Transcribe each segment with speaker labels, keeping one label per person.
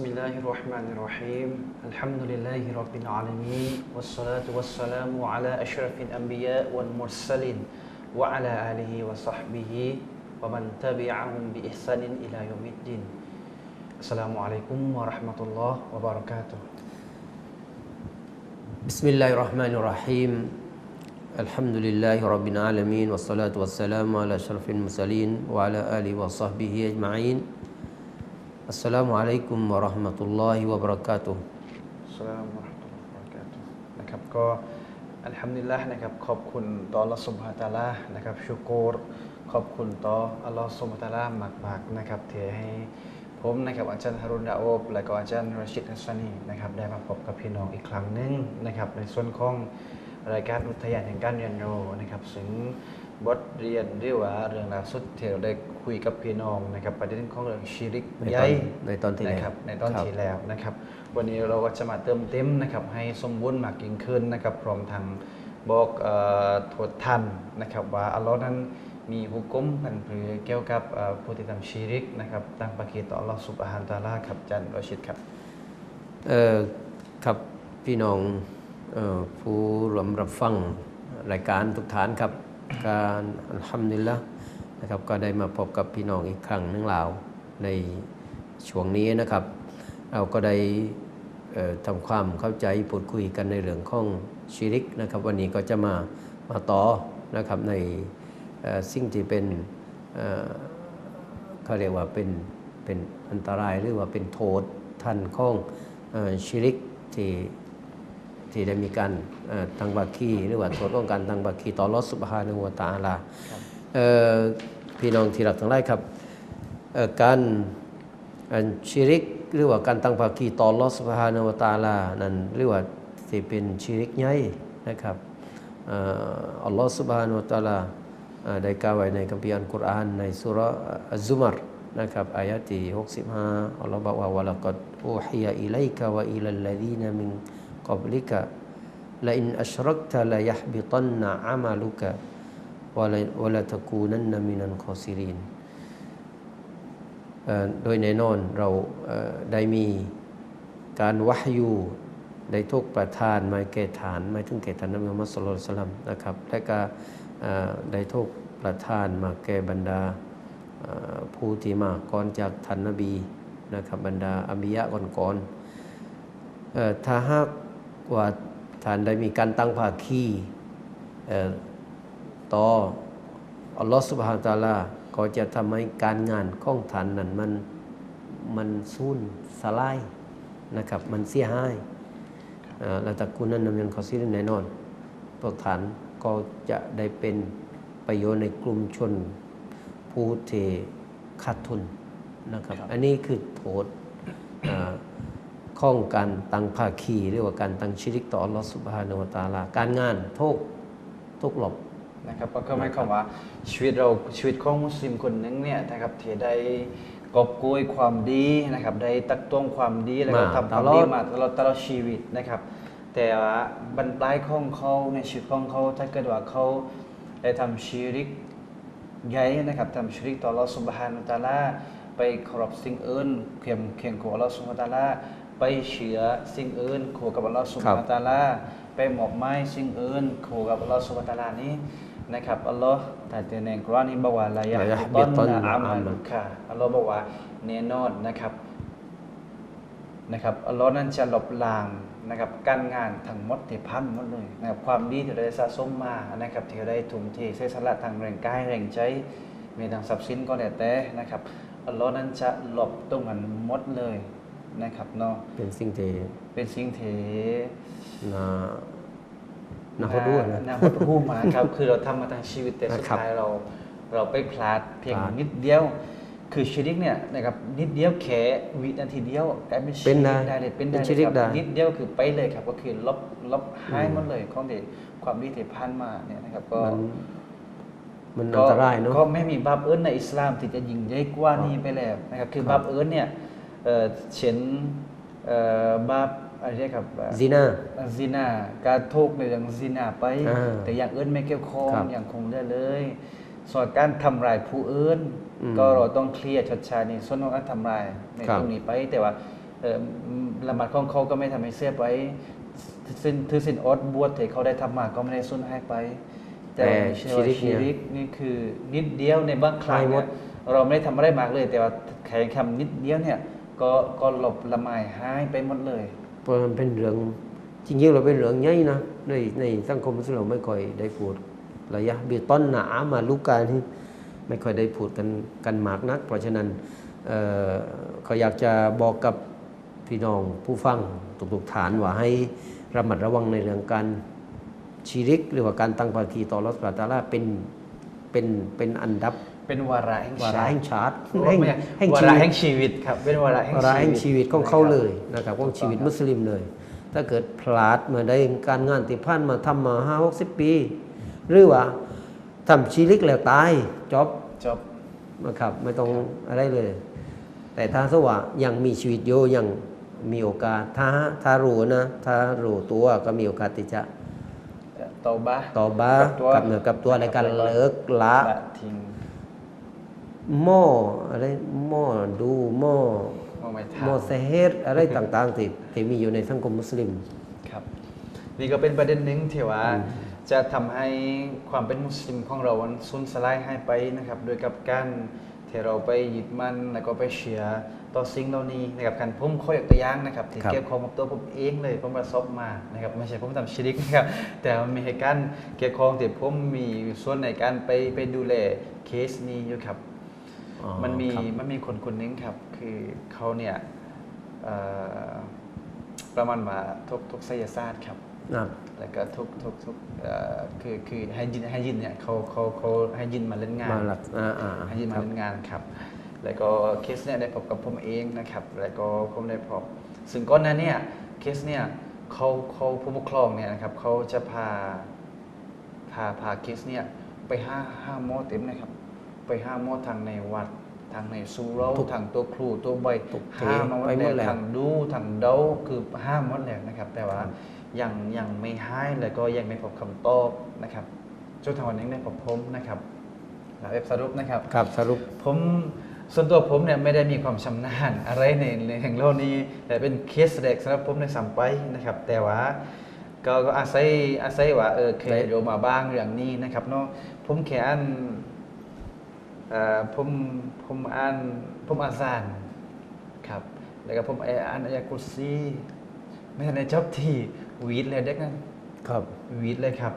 Speaker 1: بسم الله الرحمن الرحيم الحمد لله رب العالمين والصلاة والسلام على أشرف الأنبياء والمرسلين وعلى آله وصحبه ومن تبعهم بإحسان إلى يوم الدين السلام عليكم ورحمة الله وبركاته
Speaker 2: بسم الله الرحمن الرحيم الحمد لله رب العالمين والصلاة والسلام على أشرف المرسلين وعلى آله وصحبه أجمعين Assalamualaikum warahmatullahi
Speaker 1: wabarakatuh สลามรตุลกาตุนะครับก็อัลฮัมดุลิลละห์นะครับขอบคุณต่ออัลลอฮ์สุบฮานะฮูตะอาลานะครับชูกรขอบคุณต่ออัลลอฮ์สุบฮานะฮูวะตะอาลามากๆนะครับที่ให้ผมนะครับอาจารย์ฮารุนดาโอบและก็อาจารย์รชิดฮัสซานีนะครับได้มาพบกับพี่น้องอีกครั้งหนึ่งนะครับในส่วนของรายการอุทยานแห่งการเรียนรู้นะครับซึ่งบทเรียนหรือว่าเรื่องราวสุดที่เราได้ คุยกับพี่น้องนะครับประเด็นของเรื่องชิริก
Speaker 2: ในตอน
Speaker 1: ใหญ่
Speaker 2: ในตอนที่แล้วะ
Speaker 1: ครับในตอน
Speaker 2: ครับ
Speaker 1: ที่แล้วนะครับ วันนี้เราก็จะมาเติมเต็มนะครับให้สมบูรณ์มากยิ่งขึ้นนะครับพร้อมทางบอกเอ่อโทษทันนะครับว่าอัลลอฮ์นั้นมีฮุกกุมพันผือเกี่ยวกับเอ่อผู้ที่ทำชีริกนะครับตั้งปากีต่ออัลลอฮ์สุบฮานตะอาลาครับอาจันรอชิดครับ
Speaker 2: เอ่อครับพี่น้องเอ่อผู้รวมรับฟังรายการทุกฐานครับการอัลฮัมดุลิลละ นะครับก็ได้มาพบกับพี่น้องอีกครั้งนึงแล้วในช่วงนี้นะครับ เราก็ได้ทำความเข้าใจพูดคุยกันในเรื่องของชีริกนะครับ วันนี้ก็จะมามาต่อนะครับในสิ่งที่เป็นเเขาเรียกว่าเป็นเป็นอันตรายหรือว่าเป็นโทษทันของอชิริกที่ที่ได้มีการตั้งบาคีหรือว่าโทษของการตั้งบาคีต่อรอสุบฮานะฮูวะตาลา พี่น้องที่รักทั้งหลายครับการอ่อชิริกหรือว่าการตั้งภาคีต่อรอสุบฮานวตาลานั้นหรือว่าที่เป็นชิริกใหญ่นะครับอัลลอฮฺสุบฮานะฮูวตาลาได้กล่าวไว้ในคัมภีร์อัลกุรอานในสุราะห์อัซุมารนะครับอายะที่65อัลลอฮ์บอกว่าวะละกัดอูฮิยอิลัยกะวะอิลัลลซีนมินกับลิกะละอินอัชรักตะละยะห์บิตันนะอะมัลุกะ วะละวะละตะกูนันนะมินัลคอซิรินโดยแน่นอนเราได้มีการวะฮยูได้ทุกประทานมาแก่ฐานมาถึงแก่ท่านนบีมุฮัมมัดศ็อลลัลลอฮุอะลัยฮิวะซัลลัมนะครับและก็ได้ทุกประทานมาแก่บรรดาผู้ที่มาก่อนจากท่านนบีนะครับบรรดาอัมบิยะก่อนๆเอ่อถ้าหากว่าท่านได้มีการตั้งภาคี ต่ออัลลอฮฺสุบฮานตะอาลาก็จะทำให้การงานของท่านนั้นมันมันสูญสลายนะครับ มันเสียหายอ่าและตระกูลนั้นนำยันคอซิรินแน่นอนพวกฐานก็จะได้เป็นประโยชน์ในกลุ่มชนผู้ที่ขาดทุนนะครับ อันนี้คือโทษอ่าของการตั้งภาคีหรือว่าการตั้งชิริกต่ออัลลอฮฺสุบฮานาละตะอาลา การงานทุกทุกหลบ
Speaker 1: นะครับก็หมายความว่าชีวิตเราชีวิตของมุสลิมคนหนึงเนี่ยนะครับที่ได้กอบโกยความดีนะครับได้ตักตวงความดีแล้วก็
Speaker 2: มา
Speaker 1: ทำความ
Speaker 2: ตลอด
Speaker 1: ดีมาตลอดตลอดชีวิตนะครับ แต่ว่าบรรปลายของเขาในชีวิตของเขาถ้าเกิดว่าเขาได้ทำชีริก ใหญ่นะครับทำชีริกต่ออัลลอฮฺสุบฮานุตะอาลาไปเคารพสิ่งอื่นเคียงเคียงกับอัลลอฮฺสุบฮานุตะอาลาไปเชื่อสิ่งอื่นคู่กับอัลลอฮฺสุบฮานุตะอาลาไปหมอบไม้สิ่งอื่นคู่กับอัลลอฮฺสุบฮานุตะอาลานี้ นะครับอัลลอฮ์แต่ในกุรอานนี้บอกว่าลายะ
Speaker 2: ลายะ
Speaker 1: ฮิ
Speaker 2: ฮิ
Speaker 1: ตัน
Speaker 2: ตัน
Speaker 1: นะ
Speaker 2: นะ
Speaker 1: อามั
Speaker 2: อามั
Speaker 1: ลุ
Speaker 2: ล
Speaker 1: ค่ะอัลลอฮ์บอกว่าแน่นอนนะครับนะครับอัลลอฮ์นั้นจะลบล้างนะครับการงานทั้งหมดที่พันหมดเลยนะครับความดีที่เราได้สะสมมานะครับที่เราได้ทุ่มเทเสียสละทางแรงกายแรงใจมีทางทรัพย์สินก็แล้วแต่นะครับอัลลอฮ์นั้นจะลบตรงนั้นหมดเลยนะครับเนาะ
Speaker 2: เป็นสิ่งที่
Speaker 1: เป็นสิ่งที่
Speaker 2: น่า น่าเขาด้วยนะ
Speaker 1: น่าหดหู่มากครับ คือเราทำมาทั้งชีวิตแต่สุด
Speaker 2: นะครับ
Speaker 1: ท้ายเราเราไปพลาดเพียง
Speaker 2: พลาด
Speaker 1: นิดเดียว คือชีริกเนี่ยนะครับนิดเดียวแค่วินาทีเดียวกลายเป็นชี
Speaker 2: เป็น
Speaker 1: ริ
Speaker 2: ได้
Speaker 1: กได้เลยเป็น
Speaker 2: เป็
Speaker 1: ได้
Speaker 2: น
Speaker 1: เลย
Speaker 2: ชีริก
Speaker 1: ครับ
Speaker 2: ได้
Speaker 1: นิดเดียวคือไปเลยครับ ก็คือลบลบหายหมดเลยของที่ความดีที่ผ่านมาเนี่ยนะครับก็
Speaker 2: มันมันอันตรายเนาะ
Speaker 1: ก็ไม่มีบาปเอิญในอิสลามที่จะยิ่งใหญ่กว่านี้ไปแล้วนะครับคือ
Speaker 2: ครับ
Speaker 1: บาปเอิญเนี่ยเอ่อเช่นเอ่อบาป อะไรเรียกครับ
Speaker 2: ซีนา
Speaker 1: ซินาการทุกข์ในเรื่องซินาไป
Speaker 2: อ่า
Speaker 1: แต่อย่างอื่นไม่เกี่ยวข้อง
Speaker 2: ครับ
Speaker 1: อย่างคงได้เลยส่วนการทำลายผู้อื่น
Speaker 2: อืม
Speaker 1: ก็เราต้องเคลียร์ชดใช้ในส่วนของการทำลายใน
Speaker 2: ครับ
Speaker 1: ตรงนี้ไปแต่ว่าเอ่อละหมาดของเขาก็ไม่ทำให้เสียไปสินถือสินอดบวชที่เขาได้ทำมาก็ไม่ได้สูญหายไป แต่
Speaker 2: แต่
Speaker 1: เชื่อว่า
Speaker 2: ชี
Speaker 1: ชี
Speaker 2: ริ
Speaker 1: ริ
Speaker 2: ก
Speaker 1: ก
Speaker 2: เนี่ย
Speaker 1: นี่คือนิดเดียวในบางครั้ง
Speaker 2: หายหม
Speaker 1: เนี่
Speaker 2: ด
Speaker 1: ยเราไม่ได้ทำอะไรมากเลย แต่ว่าแค่คำนิดเดียวเนี่ยก็ก็หลบละไมายหายไปหมดเลย
Speaker 2: เพราะมันเป็นเรื่องจริงๆเราเป็นเรื่องใหญ่นะในในสังคมมุสลิมเราไม่ค่อยได้พูดระยะเบียต้นหนามาลูกการที่ไม่ค่อยได้พูดกันกันมากนัก เพราะฉะนั้นเออเขาอยากจะบอกกับพี่น้องผู้ฟังทุกๆฐานว่าให้ระมัดระวังในเรื่องการชีริก หรือว่าการตั้งภาคีต่อรัสบาตาลาเป็นเป็นเป็นอันดับ
Speaker 1: เป็นวาระแห่ง
Speaker 2: วา
Speaker 1: ชา
Speaker 2: ระ
Speaker 1: ติ
Speaker 2: แห่งชาติ
Speaker 1: แห่ง
Speaker 2: แห่ง
Speaker 1: วา
Speaker 2: ชี
Speaker 1: ระ
Speaker 2: วิต
Speaker 1: แห่งชีวิตครับเป็นวาระแห่ง
Speaker 2: วาระแห่งชีวิตของเขา
Speaker 1: นะครับ
Speaker 2: เลยนะครับของชีวิตมุสลิมเลย ถ้าเกิดพลาดเมื่อได้การงานติดพันมาทำมาห้าหกสิบปี หรือว่าทำชีริกแล้วตายจบ
Speaker 1: จบ
Speaker 2: นะครับไม่ต้องอะไรเลย แต่ถ้าสว่ายังมีชีวิตอยู่ยังมีโอกาสถ้าถ้ารู้นะถ้ารู้ตัวก็มีโอกาสที่จะ
Speaker 1: ตอบ้า
Speaker 2: ต่อบ้า
Speaker 1: กับตัว
Speaker 2: กับเนื้อกับตัวในการเลิกละ
Speaker 1: ละทิ้ง
Speaker 2: หม้ออะไรหม้อดูหม้อ
Speaker 1: มองไม่
Speaker 2: หม้อ
Speaker 1: ทำ
Speaker 2: เซเฮตอะไรต่างๆที่ที่มีอยู่ในสังคมมุสลิม
Speaker 1: ครับ นี่ก็เป็นประเด็นหนึ่งที่ว่า จะทำให้ความเป็นมุสลิมของเรามันสูญสลายหายไปนะครับ โดยกับการที่เราไปยึดมั่นแล้วก็ไปเชื่อต่อสิ่งเหล่านี้นะครับการผมขอยกตัวอย่างนะครับที่
Speaker 2: ครับ
Speaker 1: เกี่ยวข้องกับตัวผมเองเลยผมประสบมานะครับไม่ใช่ผมทำชิริกนะครับแต่มันมีเหตุการณ์เกี่ยวข้องที่ผมมีส่วนในการไปไปดูแลเคสนี้อยู่ครับ
Speaker 2: อ๋อ
Speaker 1: มันมี
Speaker 2: ครับ
Speaker 1: มันมีคนคนหนึงครับ คือเขาเนี่ยเอ่อประมาณว่าทุกทุกไสยศาสตร์ครับ
Speaker 2: นะ
Speaker 1: แล้วก็ทุกทุกทุกเอ่อคือคือให้ยินให้ยินเนี่ยเขาเขาเขาให้ยินมาเล่นงาน
Speaker 2: มาหลักอ่าอ่า
Speaker 1: ให้ยิน
Speaker 2: ค
Speaker 1: มา
Speaker 2: รับ
Speaker 1: เล่นงานครับ แล้วก็เคสเนี่ยได้พบกับผมเองนะครับ แล้วก็ผมได้พบซึ่งก่อนหน้าเนี่ยเคสเนี่ยเขาเขาผู้ปกครองเนี่ยนะครับเขาจะพาพาพาเคสเนี่ยไปห้าห้าหมอเต็มนะครับ ไปห้าหมอทางในวัดทางในซูโร
Speaker 2: ทุก
Speaker 1: ทางตัวครูตัวใบ
Speaker 2: ทุก
Speaker 1: ห้าหมด
Speaker 2: ไปหมด
Speaker 1: แล้ว
Speaker 2: แล้ว
Speaker 1: ทางดูทางเดาคือห้าหมดแล้วนะครับ แต่ว่ายังยังไม่ให้แล้วก็ยังไม่พบคำตอบนะครับจนถึงวันนี้ได้พบผมนะครับแล้วเว็บสรุปนะครับ
Speaker 2: ครับสรุป
Speaker 1: ผมส่วนตัวผมเนี่ยไม่ได้มีความชำนาญอะไรในในแห่งโลกนี้ แต่เป็นเคสแรกสำหรับผมในสัมไปนะครับ แต่ว่าก็ก็อาศัยอาศัยว่าเออเคย
Speaker 2: ได้
Speaker 1: โยมมาบ้างเรื่องนี้นะครับเนาะผมแค่อ่านเอ่อ ผมผมอ่านผมอาซานครับแล้วก็ผมอ่านอายะกุรซีไม่ทันได้จบที่วีดเลยเด็กนั้น
Speaker 2: ครับ
Speaker 1: วีดเลยครับ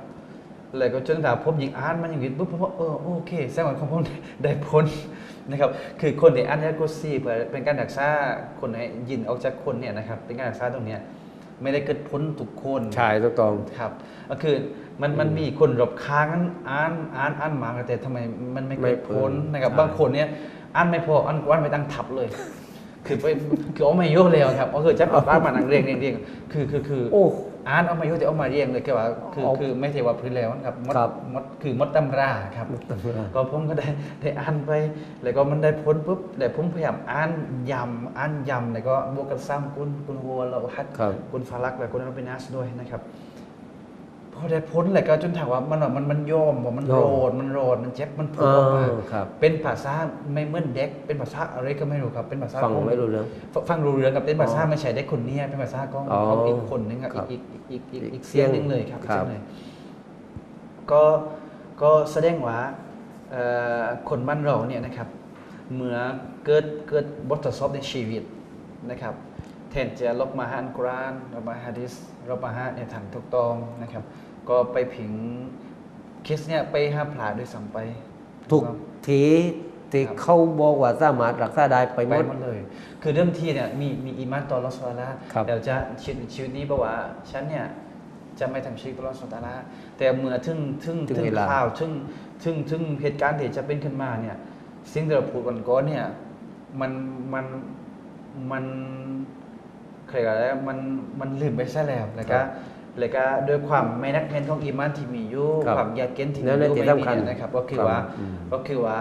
Speaker 1: แล้วก็จนถามผมยิงอ่านมันอย่างนี้ปุ๊บผมว่าเออโอเคแสดงว่าของผมได้พ้นนะครับคือคนที่อ่านยากุซีเพื่อเป็นการรักษาคนให้ยินออกจากคนเนี่ยนะครับเป็นการรักษาตรงเนี้ย ไม่ได้เกิดพ้นทุกคน
Speaker 2: ชายต้องตอง
Speaker 1: ครับ ก็คือมันมันมีคนรบค้างนั้นอ่านอ่านอ่านมาแต่ทำไมมันไม่เกิดพ้นนะครับบางคนเนี่ยอ่านไม่พออ่านอ่านไปตั้งทับเลยคือไปคือเอามาโยกเลยครับก็คือจะปรับบ้านมานั่งเรียงเรียงเรียงคือคือคือ
Speaker 2: โอ้
Speaker 1: อ่านเอามาโยกแต่เอามาเรียงเลยแค่ว่าคือ
Speaker 2: เอา
Speaker 1: คือไม่ใช่ว่าพื้นแล้วนะครับมด
Speaker 2: ครับ
Speaker 1: มดคือมดตำราครับก็ผมก็ได้ได้อ่านไป แล้วก็มันได้พ้นปุ๊บแต่ผมพยายามอ่านยำอ่านยำแล้วก็บวกกับซ้ำกุนกุนวัวเราฮัด
Speaker 2: ครับ
Speaker 1: กุนฟารักแล้วกุนอัลปินัสด้วยนะครับพ อได้พ้นแล้วก็จนถามว่ามันว่ามันมันโยมว่ามัน
Speaker 2: โย
Speaker 1: โร
Speaker 2: ม
Speaker 1: ดมันโรดมันเจ็บมันพูดออกมา
Speaker 2: อ่าครับ
Speaker 1: เป็นภาษาไม่เหมือนเด็ก เป็นภาษาอะไรก็ไม่รู้ครับเป็นภาษา
Speaker 2: ฟัง
Speaker 1: ของ
Speaker 2: ไม่รู้เรื่อง
Speaker 1: ฟฟังรู้เรื่องกับเป็นภาษา
Speaker 2: อ๋อ
Speaker 1: ไม่ใช่ได้คนเนี้ยเป็นภาษาของ
Speaker 2: อ๋อ
Speaker 1: ของอีกคนนึงอะ
Speaker 2: ครับ
Speaker 1: อีกอีกอีกอีก
Speaker 2: อี
Speaker 1: อี
Speaker 2: ก
Speaker 1: กเสียง
Speaker 2: เสียง
Speaker 1: นึงเลยครับอีก
Speaker 2: ครั
Speaker 1: เสีย
Speaker 2: บ
Speaker 1: งหนึ่งก็ก็แสดงว่าเอ่อคนบ้านเราเนี่ยนะครับเมื่อเกิดเกิดบททดสอบในชีวิตนะครับแทนจะลบมาหาอันกุรอานลบมาหาฮะดิษลบมาหาในทางถูกต้องนะครับ ก็ไปผิงเคสเนี่ยไปห้าผลาด้วยซ้ำไป
Speaker 2: ทุก
Speaker 1: ครับ
Speaker 2: ทีที่
Speaker 1: ครับ
Speaker 2: เขาบอกว่าสามารถรักษาได้ไปหม
Speaker 1: ไป
Speaker 2: ด
Speaker 1: หมดเลย คือเริ่มที่เนี่ยมีมีอีมานต่อรอสวาละ
Speaker 2: ครับ
Speaker 1: เดี๋ยวจะชีวิตชีวิตนี้บอกว่าฉันเนี่ยจะไม่ทำชีวิตต่อรอสวาละแต่เมื่อถึงถึง
Speaker 2: ถึง
Speaker 1: ถึง
Speaker 2: เวลา
Speaker 1: ข่าวถึงถึงถึงเหตุการณ์ที่จะเป็นขึ้นมาเนี่ยสิ่งที่เราพูดกันก่อนเนี่ยมันมันมันเคยอะไรมันมันลืมไปซะแล้วแล้วก็ แล้วก็ด้วยความไม่นักแน่นของอีมานที่มีอยู่
Speaker 2: ครับ
Speaker 1: ความยากเก้นที่มี
Speaker 2: นั่
Speaker 1: อน
Speaker 2: แหละ
Speaker 1: ยู่
Speaker 2: ที่
Speaker 1: ไม่มี
Speaker 2: สำคัญ
Speaker 1: เนี่ยนะครับก็คือ
Speaker 2: ครับ
Speaker 1: ว่า
Speaker 2: อืม
Speaker 1: ก็คือว่า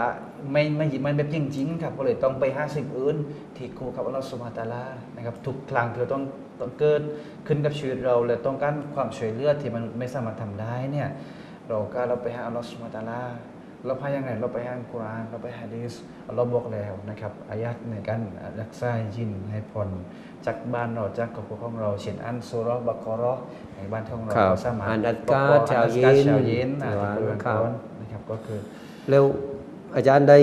Speaker 1: ไม่ไม่หยิบมันแบบจริงๆครับก็เลยต้องไปหาสิ่งอื่น ที่คู่กับอัลลอฮฺสุบฮานะฮูวะตะอาลานะครับทุกครั้งที่เราต้องต้องเกิดขึ้นกับชีวิตเราและต้องการความช่วยเหลือที่มนุษย์ไม่สามารถทำได้เนี่ยเราก็เราไปหาอัลลอฮฺสุบฮานะฮูวะตะอาลา เราพายังไงเราไปอ่านกุรอานเราไปฮะดีษเราบอกแล้วนะครับอายัดในการรักษายินให้พ้นจากบ้านเราจากครอบครัวของเราเช่นอันซูเราะห์บักเราะห์ในบ้านของเรา
Speaker 2: ครับ
Speaker 1: ก็สามารถ
Speaker 2: อ่านอัดกา
Speaker 1: ปกป้อง
Speaker 2: เช้า
Speaker 1: อัดก
Speaker 2: เย็น
Speaker 1: เช้าเย็นอ่าน
Speaker 2: หรือว่า
Speaker 1: ที่บริเวณ
Speaker 2: ครับ
Speaker 1: ก่อนนะครับก็คือ
Speaker 2: แล้วอาจารย์ได้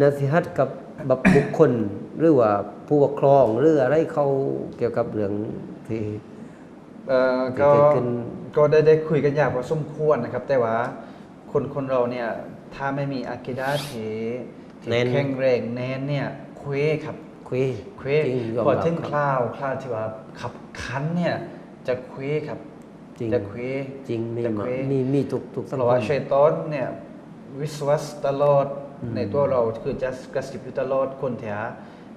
Speaker 2: นสิฮัตกับแบบบุคคลหรือว่าผู้ปกครองหรืออะไรเขาเกี่ยวกับเรื่องที่
Speaker 1: เอ่อ
Speaker 2: ที่
Speaker 1: ก็
Speaker 2: เกิดขึ้น
Speaker 1: ก็ได้ได้คุยกันอย่างพอสมควรนะครับ แต่ว่าคนคนเราเนี่ย ถ้าไม่มีอากิดาที่ที่
Speaker 2: แน่น
Speaker 1: แข็งแรงแน่นเนี่ยเคว้ครับ
Speaker 2: คุย
Speaker 1: เคว้
Speaker 2: จริงยอม
Speaker 1: พอ
Speaker 2: รับ
Speaker 1: ถึง
Speaker 2: ค
Speaker 1: ครับราวคราวที่ว่าขับคันเนี่ยจะเคว้ครับ
Speaker 2: จริง
Speaker 1: จะเคว้
Speaker 2: จริงมี
Speaker 1: จะ
Speaker 2: มา
Speaker 1: เคว้
Speaker 2: มีมีทุกทุกสัง
Speaker 1: เพ
Speaker 2: ค
Speaker 1: ราะ
Speaker 2: ม
Speaker 1: ว่าชัยตอนเนี่ยวิสวัสตลอดในตัวเราคือจะกระสิบอยู่ตลอดคนเถอะ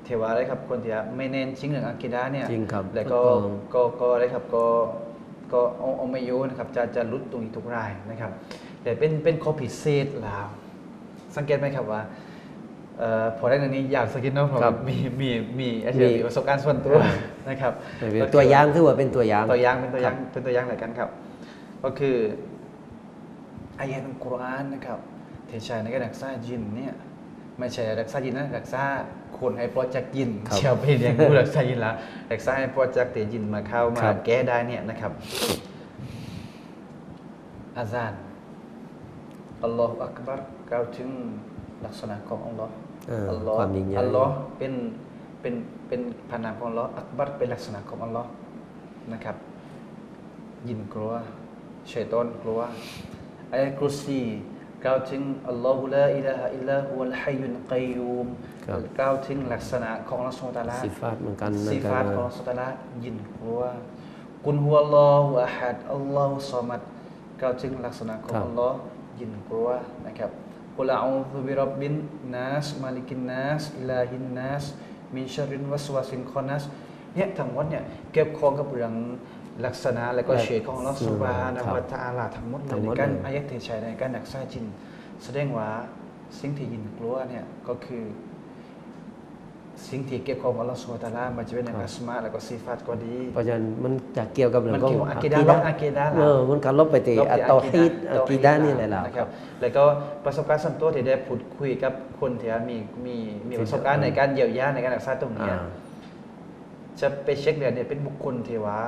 Speaker 1: เทวาอะไรครับคนเถอะไม่เน้นจริงเรื่องอากิดาเนี่ย
Speaker 2: จริงครับ
Speaker 1: แล้วก็
Speaker 2: ถูกต้อง
Speaker 1: ก็ก็อะไรครับก็ก็เอาเอาไม่อยู่นะครับจะจะลุดตรงนี้ทุกรายนะครับ แต่เป็นเป็นข้อพิเศษลาว สังเกตไหมครับว่าเอ่อพอได้ในนี้อยากสกินเนาะผม
Speaker 2: ครับ
Speaker 1: มีมีมีอาชีพ
Speaker 2: มี
Speaker 1: มีประสบการณ์ส่วนตัวนะครับ
Speaker 2: เป็นตัวอย่างถือว่าเป็นตัวอย่าง
Speaker 1: ตัวอย่างเป็นตัวอย่าง
Speaker 2: ครับ
Speaker 1: เป็นตัวอย่างอะไรกันครับ ก็คืออายะห์อัลกุรอานนะครับที่ใช้ในการรักษายินเนี่ยไม่ใช่รักษายินนะรักษาคนให้ปลอดจากยิน
Speaker 2: ครับ
Speaker 1: เชียวไปเรียนรู้รักษายินละรักษาให้ปลอดจากเตยินมาเข้ามา
Speaker 2: ครับ
Speaker 1: แก้ได้เนี่ยนะครับ อาซาน อัลลอฮฺอักบัรกล่าวถึงลักษณะของอัลลอฮ์
Speaker 2: เออ
Speaker 1: อัลลอฮ์
Speaker 2: ความยิ่งใหญ่
Speaker 1: อัลลอฮ์เป็นเป็นเป็นพระนามของอัลลอฮ์อักบัรเป็นลักษณะของอัลลอฮ์นะครับ ยินกลัวชัยตอนกลัวอายะกุรซีกล่าวถึงอัลลอฮุลาอิลาฮะอิลลาฮุวัลฮัยยุลกัยยูม
Speaker 2: ครับ
Speaker 1: กล่าวถึงลักษณะของอัลลอฮ์สุบฮานะฮูวะตะอาลา
Speaker 2: สิฟาตเหมือนกัน
Speaker 1: สิฟาตของอัลลอฮ์สุบฮานะฮูวะตะอาลายินกลัวกุนฮุวัลลอฮุอะฮัดอัลลอฮุซอมัดกล่าวถึงลักษณะของ
Speaker 2: ครับ
Speaker 1: อัลลอฮ์ ยินกลัวนะครับกุลอาอูซุบิร็อบบินนัสมาลิกินนัสอิลาฮินนัสมินชัรรินวัสวาสินคอนัสเนี่ยทั้งหมดเนี่ยเกี่ยวข้องกับเรื่องลักษณะและก็เฉดของอัลลอฮ์สุบฮานะฮูวะตะอาลาทั้งหมดเล
Speaker 2: ทั้
Speaker 1: ย
Speaker 2: งห
Speaker 1: ใน
Speaker 2: มด
Speaker 1: การ
Speaker 2: เลย
Speaker 1: อายะห์ที่ใช้ในการรักษาจิน แสดงว่าสิ่งที่ยินกลัวเนี่ยก็คือ สิ่งที่เกี่ยวข้องกับอัลลอฮฺสุบฮานะฮูวะตะอาลามันจะเป็นในอัสมาและก็ซีฟาตก็ดี
Speaker 2: เพราะฉะนั้นมันจะเกี่ยวกับเรื่อง
Speaker 1: มัน
Speaker 2: ของ
Speaker 1: เกี่ยวกับอากีดะห์ลบอากีดะห์
Speaker 2: เออมันการลบไปตี
Speaker 1: รบ
Speaker 2: อัต
Speaker 1: ที่
Speaker 2: ตอฮีด
Speaker 1: อา
Speaker 2: อา
Speaker 1: กี
Speaker 2: กี
Speaker 1: ดะ
Speaker 2: ดะ
Speaker 1: ห์
Speaker 2: นี่แหละล่ะ
Speaker 1: นะครับ แล้วก็ประสบการณ์ส่วนตัวที่ได้พูดคุยกับคนที่มีมีมีประสบการณ์ในการเยียวยาในการรักษาตรงเนี้ย
Speaker 2: อ่า
Speaker 1: จะไปเช็คเดือนเนี่ยเป็นบุคคลที่ว่า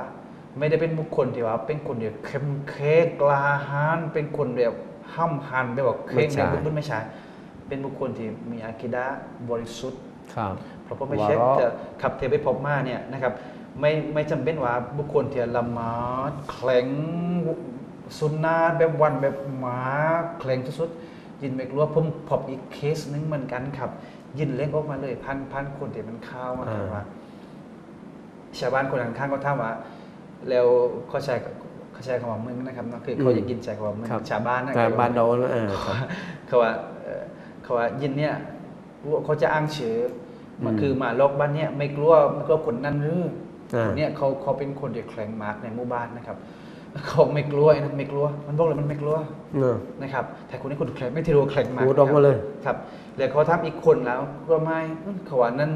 Speaker 1: ไม่ได้เป็นบุคคลที่ว่า เป็นคนเดียวเข้มแข็งกล้าหาญเป็นคนแบบห้ำหันแบบว่าเคร่ง
Speaker 2: ไม่ใช่
Speaker 1: ในบุคคลไม่ใช่เป็นบุคคลที่มีอากีดะห์บริสุทธิ์
Speaker 2: ครับ
Speaker 1: เพราะผมไปเช็คจะขับเทไปพบมาเนี่ยนะครับไม่ไม่จำเป็นว่าบุคคลที่ละหมาดแข็งสุนนะแบบวันแบบหมาแข็งที่สุดยินไม่กลัวผมพบอีกเคสหนึงเหมือนกันครับ ยินเล่งออกมาเลยพันพันคนที่มันเข้ามาครับว่าชาวบ้านคนข้างๆก็ถามว่าแล้วเขาใช้เขาใช้คำว่ามึงนะครับเนาะคือเขาจะกินใช้คำว่ามึง
Speaker 2: ครับ
Speaker 1: ชาวบ้านนะ
Speaker 2: การบ้านเราเออครับ
Speaker 1: เขาว่าเอ่อเขาว่ายินเนี่ยเขาจะอ้างชื่ออ มัน
Speaker 2: อืม
Speaker 1: คือหมาโลกบ้านเนี่ยไม่กลัวไม่กลัวคนนั้นหรือ
Speaker 2: อ่า
Speaker 1: คนเนี่ยเขาเขาเป็นคนที่แข็งมากในหมู่บ้านนะครับเขาไม่กลัวไอ้นั้นไม่กลัว มันบอกเลยมันไม่กลัว
Speaker 2: เนอะ
Speaker 1: นะครับแต่คนนี้คนแข็งไม่ทีรู้แข็งมาก
Speaker 2: พูดออกมาเลย
Speaker 1: ครับแล้วเขาทำอีกคนแล้วก็ไม่เอ้ยเขาว่านั้น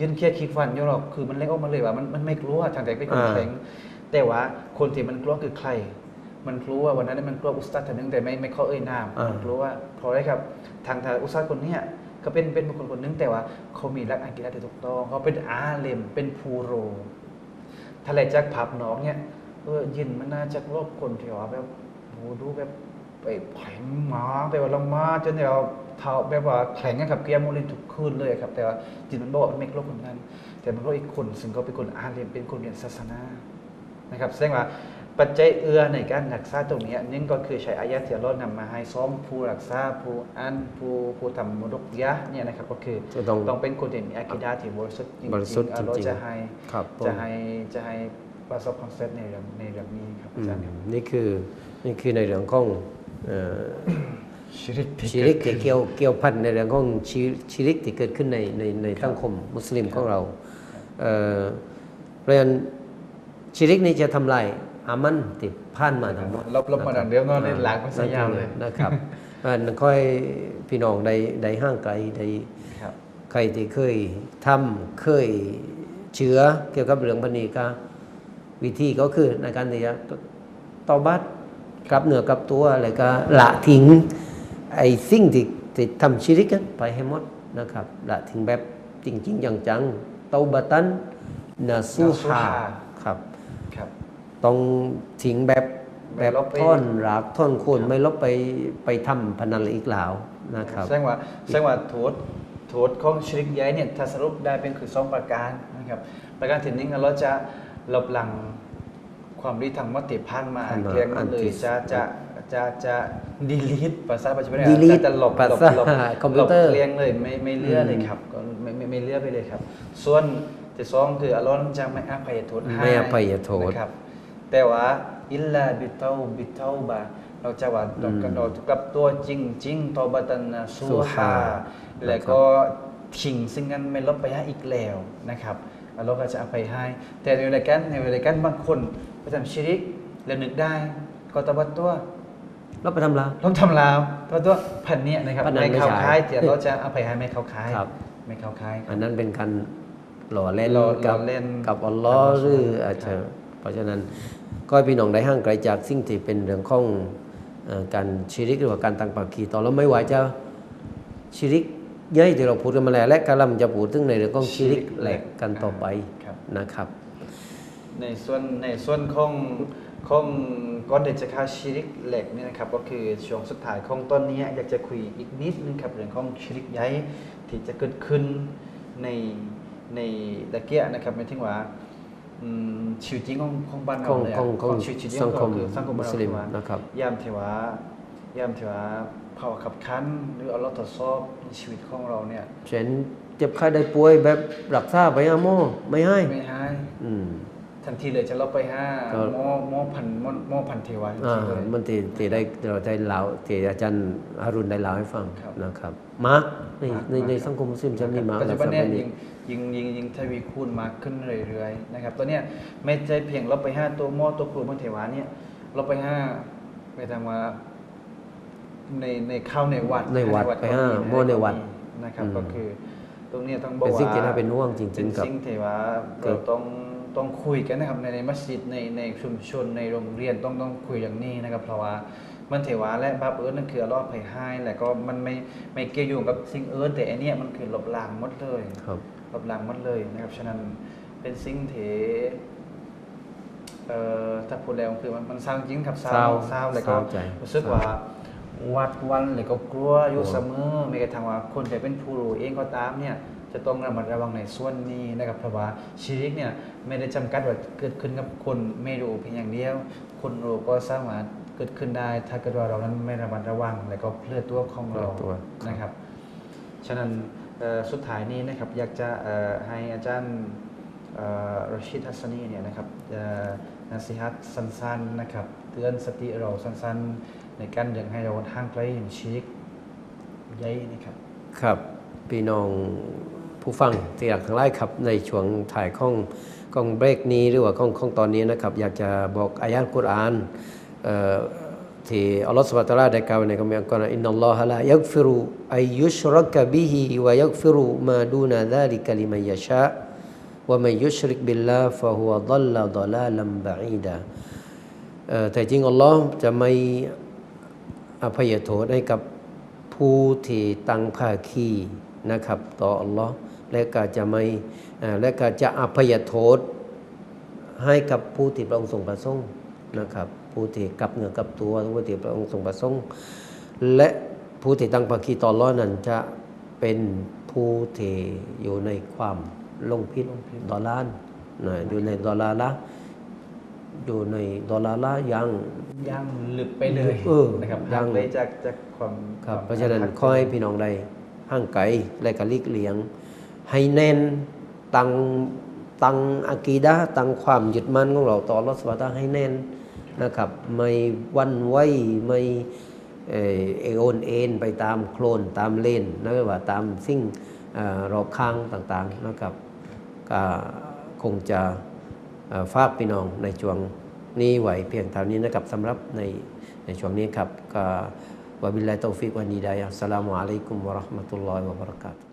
Speaker 1: ยืนเครียดคิดฟันอยู่หรอกคือมันเล็กออกมาเลยว่ามันมันไม่กลัวทางแต่เป็นคน
Speaker 2: อ่า
Speaker 1: แข็งแต่ว่าคนที่มันกลัวคือใคร มันกลัวว่าวันนั้นมันกลัวอุสตาดท่านหนึงแต่ไม่ไม่เขาเอ่ยนาม
Speaker 2: อ่า
Speaker 1: มันกลัวว่าเพราะอะไรครับ ทางทางอุสตาดคนเนี้ย ก็เป็นเป็นบุคคลคนหนึงแต่ว่า เขามีรักอากีดะห์ที่ถูกต้อง เขาเป็นอาเลมเป็นภูโรทะเลจากผับน้องเนี่ยเออยินมันน่าจะรบคนที่ว่าแบบโหดูแบบไปแข็งมาไปว่าละมาจนเดี๋ยวเท้าแบบว่าแข็งอะครับเกียร์มูลินทุกคืนเลยครับ แต่ว่าจินมันบอกว่ามันไม่กลบคนนั้น แต่มันก็อีกคนซึ่งก็เป็นคนอาเลมเป็นคนเรียนศาสนานะครับแสดงว่า ปัจจัยเอื้อในการรักษาตรงเนี้ยนั่นก็คือใช้อายะที่เรานำมาให้ซ้อมผู้รักษาผู้อ่านผู้ผู้ทำมุดกยะห์เนี่ยนะครับก็คือ
Speaker 2: จะต้อง
Speaker 1: ต้องเป็นคนที่มีอากิดาที่บริสุทธิ์จริง
Speaker 2: บริสุทธิ์
Speaker 1: ๆอัลเลอฮ์
Speaker 2: จริงๆ
Speaker 1: จะให้
Speaker 2: ครับผม
Speaker 1: จะให้จะให้ประสบความสำเร็จในเรื่องในเรื่องนี้ครับ
Speaker 2: อื
Speaker 1: อามจารย์ครับ
Speaker 2: นี่คือนี่คือในเรื่องของเอ่อ
Speaker 1: ชิริกที่
Speaker 2: ชีริกที่เกี่ยวเกี่ยวพันในเรื่องของชีชีริกที่เกิดขึ้นในในในสังคมมุสลิมของเราเอ่อเพราะฉะนั้นชีริกนี้จะทำลาย อามันที่ผ่านมาทั้งหมด
Speaker 1: ลบลบมาดังเดียวเนาะในหลายภาษายาวเลย
Speaker 2: นะครับอันค่อยพี่น้องได้ได้ห่างไกลได้
Speaker 1: ครับ
Speaker 2: ใครที่เคยทำเคยเชื้อเกี่ยวกับเรื่องพันนี้ก็วิธีก็คือในการที่จะตอบัดกลับเหนือกลับตัวแล้วก็ละทิ้งไอ้สิ่งที่ติดทำชิริกกันไปให้หมดนะครับละถึงแบบจริงๆอย่างจังเตาบะตันนาซูฮาครับ
Speaker 1: ครับ
Speaker 2: ต้องทิ้งแบบ
Speaker 1: ไม่
Speaker 2: แบบ
Speaker 1: ลบไป
Speaker 2: ท่อนรากท่อนโคนไม่ลบไปไปทำพนันอีกแล้วนะครับ
Speaker 1: แสดงว่าแสดงว่าโทษโทษของชริกย้ายเนี่ยถ้าสรุปได้เป็นคือสองประการนะครับประการที่หนึ่งเราจะลบหลังความดีทางมติพันธ์มา
Speaker 2: ผ่านมา
Speaker 1: เรียงมันเลย
Speaker 2: anti
Speaker 1: จะจะจะจะดีลิทภาษาปัจจุบัน
Speaker 2: delete
Speaker 1: จะลบ
Speaker 2: ภา
Speaker 1: ลบ
Speaker 2: ษา
Speaker 1: ลบ
Speaker 2: คอมพิวเตอร์
Speaker 1: ลบเรียงเลยไม่ไม่เลื่อนเลยครับก็ไม่ไม่ไม่เลื่อนไปเลยครับ ส่วนที่สองคืออัลลอฮ์จะไม่อภัยโทษให้
Speaker 2: ไม่อภัยโทษ
Speaker 1: นะครับ แต่ว่าอิลลาบิเตาบิเตาบะเราจะว่าต้องกันเรากับตัวจริงจริงตอบัตันนะซู
Speaker 2: ซู
Speaker 1: ฮา
Speaker 2: ฮา
Speaker 1: แล้วก็ทิ้งสิ่งนั้นไม่ลบไปให้อีกแล้วนะครับอัลลอฮ์ก็จะอภัยให้ แต่ในเวลากันในเวลากันบางคนไปทำชิริกแล้วนึกได้ก็ตอบัตตัว
Speaker 2: เราไปทำลาว
Speaker 1: ต้องทำลาวตัวตัวพันเนี้ยนะครับ
Speaker 2: พันนั้น
Speaker 1: ไม่เข้า
Speaker 2: ไม่ใช่
Speaker 1: ค่ายเดี๋ยวเราจะอภัยให้ไม่เข้าค่าย
Speaker 2: ครับ
Speaker 1: ไม่เข้าค่ายค
Speaker 2: อั
Speaker 1: รับ
Speaker 2: นนั้นเป็นการหล่อเล่น
Speaker 1: หล่อ
Speaker 2: กับ
Speaker 1: หล่อเล่น
Speaker 2: กับอัลลอฮ์
Speaker 1: กับอัลลอฮ์
Speaker 2: หรืออาจจะ
Speaker 1: ค รับ
Speaker 2: เพราะฉะนั้นก็ให้พี่น้องได้ห่างไกลจากสิ่งที่เป็นเรื่องของเอ่อการชิริกหรือว่าการตั้งปากีต่อแล้วไม่ไหวจะชิริกเย้ยที่เราพูดกันมาแล้วและกำลังจะพูดถึงในเรื่องของชิริกแหลกกันต่อไป
Speaker 1: ครับ
Speaker 2: นะครับ
Speaker 1: ในส่วนในส่วนของของก้อนเดชคาชิริกเหล็กเนี่ยนะครับก็คือช่วงสุดท้ายของต้นนี้อยากจะคุยอีกนิดนึงครับเรื่องของชิริกใหญ่ที่จะเกิดขึ้นในในตะเกียนะครับหมายถึงว่าอืม ชีวิตจริงของของบ้าน
Speaker 2: ข
Speaker 1: เรา
Speaker 2: อง
Speaker 1: เลย
Speaker 2: ของของ
Speaker 1: ชีวิตจริง
Speaker 2: สังคม
Speaker 1: ก็คือสังคม
Speaker 2: มุ
Speaker 1: บ้าน
Speaker 2: ส
Speaker 1: เรา
Speaker 2: ลิม
Speaker 1: ที่ว่า
Speaker 2: นะครับ
Speaker 1: ยามที่ว่ายามที่ว่าเผาขับคันหรือเอาเราทดสอบในชีวิตของเราเนี่ย
Speaker 2: เช่นเจ็บไข้ได้ป่วยแบบรักษาไปอาโมไม่ให้
Speaker 1: ไม่ให้
Speaker 2: อืม
Speaker 1: ทันทีเลยจะเราไปห้า
Speaker 2: ก็
Speaker 1: หมอหมอพันหมอหมอพันเทวาทัน
Speaker 2: อ่า
Speaker 1: ทีเลย
Speaker 2: มันที่ที่ได้เราได้เล่าที่อาจารย์ฮารุนได้เล่าให้ฟัง
Speaker 1: ครับ
Speaker 2: นะครับมาใน
Speaker 1: มาก
Speaker 2: ในใน
Speaker 1: มาก
Speaker 2: สังคมมุสลิมจะมีมา
Speaker 1: ปัจ
Speaker 2: แล้
Speaker 1: จุ
Speaker 2: ว
Speaker 1: บัน
Speaker 2: ส
Speaker 1: เนี่ย
Speaker 2: มัยนี้
Speaker 1: ยิงยิงยิงยิงทวีคูณมากขึ้นเรื่อยๆนะครับตัวเนี้ยไม่ใช่เพียงเราไปห้าตัวหมอตัวครูมันเทวาเนี่ยเราไปห้าไปทำว่าในในเข้าในวัด
Speaker 2: ในวัด
Speaker 1: ก็
Speaker 2: ไปห้า
Speaker 1: มี
Speaker 2: หม้อในวัด
Speaker 1: นะครับ
Speaker 2: อืม
Speaker 1: ก็คือ ตรงเนี้ยต้องบอก
Speaker 2: เป็น
Speaker 1: ว่า
Speaker 2: สิ่งที่น่าเป็นห่วงจริงๆ
Speaker 1: เป็น
Speaker 2: กับ
Speaker 1: สิ่งที่ว่า
Speaker 2: ครั
Speaker 1: เรา
Speaker 2: บ
Speaker 1: ต้อง ต้องคุยกันนะครับในในมัสยิดในในชุมชนในโรงเรียนต้องต้องคุยอย่างนี้นะครับ เพราะว่ามันเทวาและบาปเอิร์นั่นคือรอบภัยให้แหละก็มันไม่ไม่เกี่ยวโยงกับสิ่งเอิร์แต่อันเนี้ยมันคือลบล้างหมดเลย
Speaker 2: ครับ
Speaker 1: ลบล้างหมดเลยนะครับฉะนั้นเป็นสิ่งที่เอ่อถ้าพูดแล้วคือมันมันเศร้าจริงครับเศร้า
Speaker 2: เศร้า
Speaker 1: เศร้าแล้วก็
Speaker 2: เศร้าใจ
Speaker 1: รู้สึกว่าวัดวันเลยก็กลัวอยู่
Speaker 2: กลัว
Speaker 1: เสมอแม้กระทั่งว่าคนที่เป็นผู้รู้เองก็ตามเนี่ย จะต้องระมัดระวังในส่วนนี้นะครับเพราะว่าชีริกเนี่ยไม่ได้จำกัดว่าเกิดขึ้นกับคนไม่รู้เพียงอย่างเดียว คนรู้ก็สามารถเกิดขึ้นได้ ถ้าเกิดว่าเรานั้นไม่ระมัดระวัง แล้วก็เพลือตัวของเรา
Speaker 2: เพลือตัว
Speaker 1: นะครับ ฉะนั้นเอ่อสุดท้ายนี้นะครับอยากจะเอ่อให้อาจารย์เอ่อรชิดฮัสซานีเนี่ยนะครับเอ่อนาสิฮัตสั้นๆนะครับเตือนสติเราสั้นๆ ในการเดินให้เราห่างไกลชีริกใหญ่นะครับ
Speaker 2: ครับพี่น้อง ผู้ฟังที่อยากทั้งหลายครับในช่วงถ่ายของของเบรกนี้หรือว่าของของตอนนี้นะครับ อยากจะบอกอายะห์กุรอานเอ่อที่อัลลอฮฺสุบะตะอาลาได้กล่าวในคัมภีร์อัลกุรอานอินนัลลอฮะลายักฟิรุอัยยุชรักบิฮิวะยักฟิรุมาดูนาซาลิกะลิมันยะชาว่ามันยุชริกบิลลาฟะฮุวะดัลลดลาลัมบะอีดาแต่จริงอัลลอฮ์จะไม่อภัยโทษให้กับผู้ที่ตั้งภาคีนะครับ ต่ออัลลอฮ์ และก็จะไม่เอ่อและก็จะอภัยโทษให้กับผู้ที่พระองค์ทรงประสงค์นะครับ ผู้ที่กลับเนื้อกลับตัวผู้ที่พระองค์ทรงประสงค์ และผู้ที่ตั้งภาคีต่ออัลลอฮ์นั้นจะเป็นผู้ที่อยู่ในความลงพิษดอลลาร์นะอยู่ในดอลลาร์ละอยู่ในดอลลาร์ละอยัง
Speaker 1: ย่างลึกไปเลย
Speaker 2: เออ
Speaker 1: นะครับ
Speaker 2: ย่าง
Speaker 1: ห่างไปจากจากความ
Speaker 2: ครับ
Speaker 1: ควม
Speaker 2: เพราะฉะนั้น
Speaker 1: หัก
Speaker 2: ขอให้พี่น้องได้ห่างไกลและก็ลีกเลี่ยง ให้แน่นตังตังอากีดะตังความยึดมั่นของเราต่อรสวาตาให้แน่นนะครับ ไม่วันไหวไม่เอโอนเอ็นไปตามโคลนตามเลนนะว่าตามสิ่งรอบข้างต่างๆนะครับก็คงจะฝากพี่น้องในช่วงนี้ไหวเพียงเท่านี้นะครับสำหรับในในช่วงนี้ครับก็วบิลลาตอฟิกวันนีดายอัสสลามุอะลัยกุมวะราะห์มะตุลลอฮิวะบะเราะกาตุ